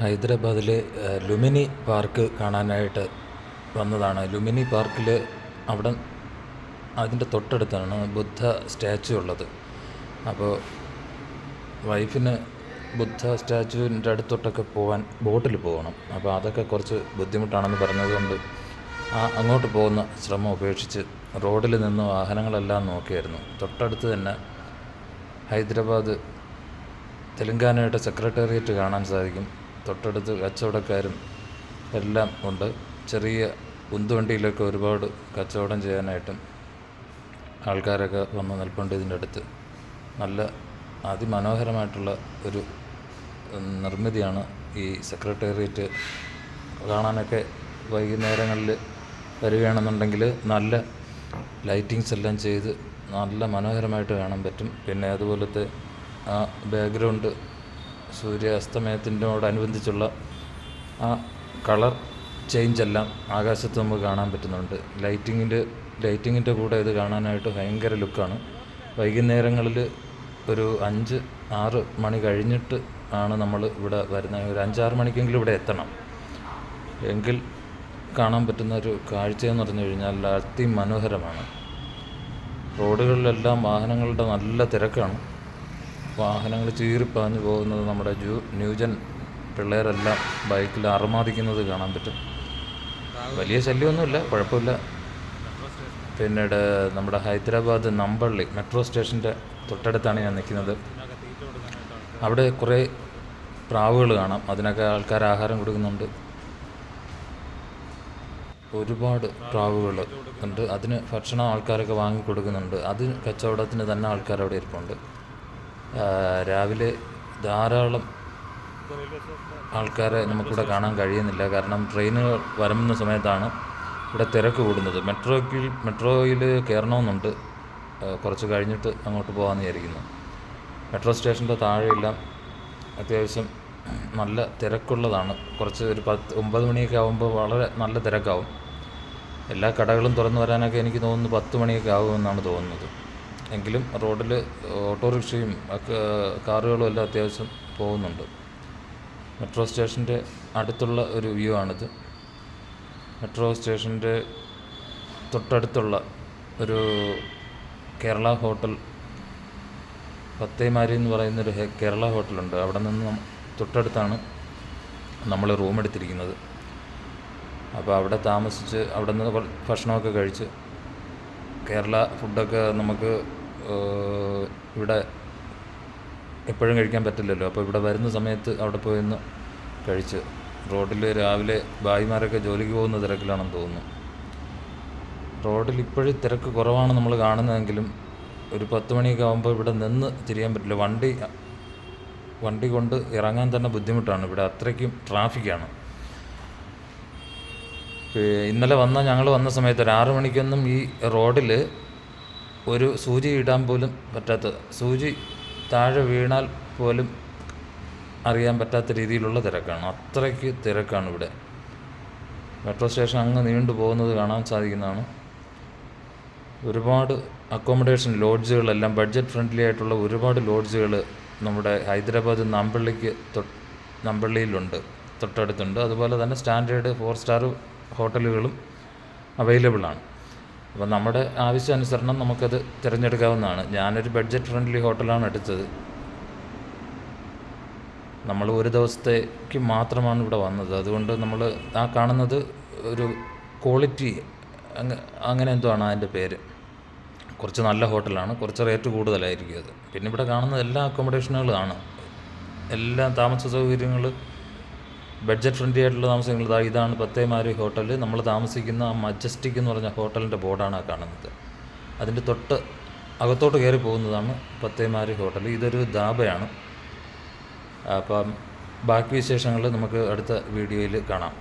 ഹൈദരാബാദിലെ ലുമിനി പാർക്ക് കാണാനായിട്ട് വന്നതാണ്. ലുമിനി പാർക്കിൽ അവിടെ അതിന്റെ തൊട്ടടുത്താണ് ബുദ്ധ സ്റ്റാച്ചു ഉള്ളത്. അപ്പോൾ വൈഫിന് ബുദ്ധ സ്റ്റാച്ചുവിന്റെ അടുത്തോട്ടൊക്കെ പോകാൻ ബോട്ടിൽ പോകണം. അപ്പോൾ അതൊക്കെ കുറച്ച് ബുദ്ധിമുട്ടാണെന്ന് പറഞ്ഞതുകൊണ്ട് ആ അങ്ങോട്ട് പോകുന്ന ശ്രമം ഉപേക്ഷിച്ച് റോഡിൽ നിന്ന് വാഹനങ്ങളെല്ലാം നോക്കിയായിരുന്നു. തൊട്ടടുത്ത് തന്നെ ഹൈദരാബാദ് തെലങ്കാനയുടെ സെക്രട്ടേറിയറ്റ് കാണാൻ സാധിക്കും. തൊട്ടടുത്ത് കച്ചവടക്കാരും എല്ലാം ഉണ്ട്. ചെറിയ ഉന്തുവണ്ടിയിലൊക്കെ ഒരുപാട് കച്ചവടം ചെയ്യാനായിട്ടും ആൾക്കാരൊക്കെ വന്ന് നിൽപ്പുണ്ട് ഇതിന്റെ അടുത്ത്. നല്ല അതിമനോഹരമായിട്ടുള്ള ഒരു നിർമ്മിതിയാണ് ഈ സെക്രട്ടേറിയറ്റ്. കാണാനൊക്കെ വൈകുന്നേരങ്ങളിൽ വരികയാണെന്നുണ്ടെങ്കിൽ നല്ല ലൈറ്റിങ്സ് എല്ലാം ചെയ്ത് നല്ല മനോഹരമായിട്ട് കാണാൻ പറ്റും. പിന്നെ അതുപോലത്തെ ആ ബാക്ക്ഗ്രൗണ്ട് സൂര്യാസ്തമയത്തിനോടനുബന്ധിച്ചുള്ള ആ കളർ ചേഞ്ചെല്ലാം ആകാശത്ത് നമുക്ക് കാണാൻ പറ്റുന്നുണ്ട്. ലൈറ്റിങ്ങിന്റെ ലൈറ്റിങ്ങിന്റെ കൂടെ ഇത് കാണാനായിട്ട് ഭയങ്കര ലുക്കാണ്. വൈകുന്നേരങ്ങളിൽ ഒരു അഞ്ച് ആറ് മണി കഴിഞ്ഞിട്ട് ആണ് നമ്മൾ ഇവിടെ വരുന്നത്. ഒരു അഞ്ചാറ് മണിക്കെങ്കിലും ഇവിടെ എത്തണം. എങ്കിൽ കാണാൻ പറ്റുന്ന ഒരു കാഴ്ചയെന്ന് പറഞ്ഞു കഴിഞ്ഞാൽ അതിമനോഹരമാണ് റോഡുകളിലെല്ലാം വാഹനങ്ങളുടെ നല്ല തിരക്കാണ്. വാഹനങ്ങൾ ചീറിപ്പാഞ്ഞു പോകുന്നത് നമ്മുടെ ജൂ ന്യൂജൻ പിള്ളേരെല്ലാം ബൈക്കിൽ അറുമാദിക്കുന്നത് കാണാൻ പറ്റും. വലിയ ശല്യമൊന്നുമില്ല കുഴപ്പമില്ല. പിന്നീട് നമ്മുടെ ഹൈദരാബാദ് നമ്പള്ളി മെട്രോ സ്റ്റേഷന്റെ തൊട്ടടുത്താണ് ഞാൻ നിൽക്കുന്നത്. അവിടെ കുറേ പ്രാവുകൾ കാണാം അതിനൊക്കെ ആൾക്കാർ ആഹാരം കൊടുക്കുന്നുണ്ട്. ഒരുപാട് പ്രാവുകൾ ഉണ്ട്. അതിന് ഭക്ഷണം ആൾക്കാരൊക്കെ വാങ്ങി കൊടുക്കുന്നുണ്ട്. അത് കച്ചവടത്തിന് തന്നെ ആൾക്കാർ അവിടെ ഇരിപ്പുണ്ട്. രാവിലെ ധാരാളം ആൾക്കാരെ നമുക്കിവിടെ കാണാൻ കഴിയുന്നില്ല. കാരണം ട്രെയിനുകൾ വരുന്ന സമയത്താണ് ഇവിടെ തിരക്ക് കൂടുന്നത്. മെട്രോയ്ക്ക് മെട്രോയിൽ കയറണമെന്നുണ്ട്. കുറച്ച് കഴിഞ്ഞിട്ട് അങ്ങോട്ട് പോകാമെന്ന് വിചാരിക്കുന്നു. മെട്രോ സ്റ്റേഷന്റെ താഴെയെല്ലാം അത്യാവശ്യം നല്ല തിരക്കുള്ളതാണ്. കുറച്ച് ഒരു പത്ത് ഒമ്പത് മണിയൊക്കെ ആകുമ്പോൾ വളരെ നല്ല തിരക്കാവും. എല്ലാ കടകളും തുറന്നു വരാനൊക്കെ എനിക്ക് തോന്നുന്നു പത്ത് മണിയൊക്കെ ആകുമെന്നാണ് തോന്നുന്നത്. എങ്കിലും റോഡിൽ ഓട്ടോറിക്ഷയും കാറുകളും എല്ലാം അത്യാവശ്യം പോകുന്നുണ്ട്. മെട്രോ സ്റ്റേഷന്റെ അടുത്തുള്ള ഒരു വ്യൂ ആണിത് മെട്രോ സ്റ്റേഷന്റെ തൊട്ടടുത്തുള്ള ഒരു കേരള ഹോട്ടൽ പത്തേമാരി എന്ന് പറയുന്നൊരു കേരള ഹോട്ടലുണ്ട്. അവിടെ നിന്ന് തൊട്ടടുത്താണ് നമ്മൾ റൂം എടുത്തിരിക്കുന്നത്. അപ്പോൾ അവിടെ താമസിച്ച് അവിടെ നിന്ന് ഭക്ഷണമൊക്കെ കഴിച്ച് കേരള ഫുഡൊക്കെ നമുക്ക് ഇവിടെ എപ്പോഴും കഴിക്കാൻ പറ്റില്ലല്ലോ. അപ്പോൾ ഇവിടെ വരുന്ന സമയത്ത് അവിടെ പോയി ഒന്ന് കഴിച്ച്. റോഡിൽ രാവിലെ ഭായിമാരൊക്കെ ജോലിക്ക് പോകുന്ന തിരക്കിലാണെന്ന് തോന്നുന്നു. റോഡിൽ ഇപ്പോഴും തിരക്ക് കുറവാണ് നമ്മൾ കാണുന്നതെങ്കിലും ഒരു പത്ത് മണിയൊക്കെ ആകുമ്പോൾ ഇവിടെ നിന്ന് തിരിയാൻ പറ്റില്ല. വണ്ടി വണ്ടി കൊണ്ട് ഇറങ്ങാൻ തന്നെ ബുദ്ധിമുട്ടാണ്. ഇവിടെ അത്രയ്ക്കും ട്രാഫിക്കാണ്. ഇന്നലെ വന്ന ഞങ്ങൾ വന്ന സമയത്ത് ഒരു ആറ് മണിക്കൊന്നും ഈ റോഡിൽ ഒരു സൂചി ഇടാൻ പോലും പറ്റാത്ത സൂചി താഴെ വീണാൽ പോലും അറിയാൻ പറ്റാത്ത രീതിയിലുള്ള തിരക്കാണ്. അത്രയ്ക്ക് തിരക്കാണ് ഇവിടെ. മെട്രോ സ്റ്റേഷൻ അങ്ങ് നീണ്ടു പോകുന്നത് കാണാൻ സാധിക്കുന്നതാണ്. ഒരുപാട് അക്കോമഡേഷൻ ലോഡ്ജുകളെല്ലാം ബഡ്ജറ്റ് ഫ്രണ്ട്ലി ആയിട്ടുള്ള ഒരുപാട് ലോഡ്ജുകൾ നമ്മുടെ ഹൈദരാബാദ് നമ്പള്ളിക്ക് നമ്പള്ളിയിലുണ്ട് തൊട്ടടുത്തുണ്ട്. അതുപോലെ തന്നെ സ്റ്റാൻഡേർഡ് ഫോർ സ്റ്റാർ ഹോട്ടലുകളും അവൈലബിൾ ആണ് അപ്പോൾ നമ്മുടെ ആവശ്യാനുസരണം നമുക്കത് തിരഞ്ഞെടുക്കാവുന്നതാണ്. ഞാനൊരു ബഡ്ജറ്റ് ഫ്രണ്ട്ലി ഹോട്ടലാണ് എടുത്തത്. നമ്മൾ ഒരു ദിവസത്തേക്ക് മാത്രമാണ് ഇവിടെ വന്നത്. അതുകൊണ്ട് നമ്മൾ ആ കാണുന്നത് ഒരു ക്വാളിറ്റി അങ്ങ അങ്ങനെ എന്തോ ആണ് അതിന്റെ പേര്? കുറച്ച് നല്ല ഹോട്ടലാണ് കുറച്ച് റേറ്റ് കൂടുതലായിരിക്കും അത്. പിന്നെ ഇവിടെ കാണുന്നത് എല്ലാ അക്കോമഡേഷനുകളാണ് എല്ലാ താമസ സൗകര്യങ്ങൾ ബഡ്ജറ്റ് ഫ്രണ്ട്ലി ആയിട്ടുള്ള താമസങ്ങൾ. ഇതാ ഇതാണ് പത്തേമാരി ഹോട്ടൽ. നമ്മൾ താമസിക്കുന്ന ആ മജസ്റ്റിക് എന്ന് പറഞ്ഞ ഹോട്ടലിന്റെ ബോർഡാണ് കാണുന്നത്. അതിന്റെ തൊട്ട് അകത്തോട്ട് കയറി പോകുന്നതാണ് പത്തേമാരി ഹോട്ടൽ. ഇതൊരു ധാബയാണ്. അപ്പം ബാക്കി വിശേഷങ്ങൾ നമുക്ക് അടുത്ത വീഡിയോയിൽ കാണാം.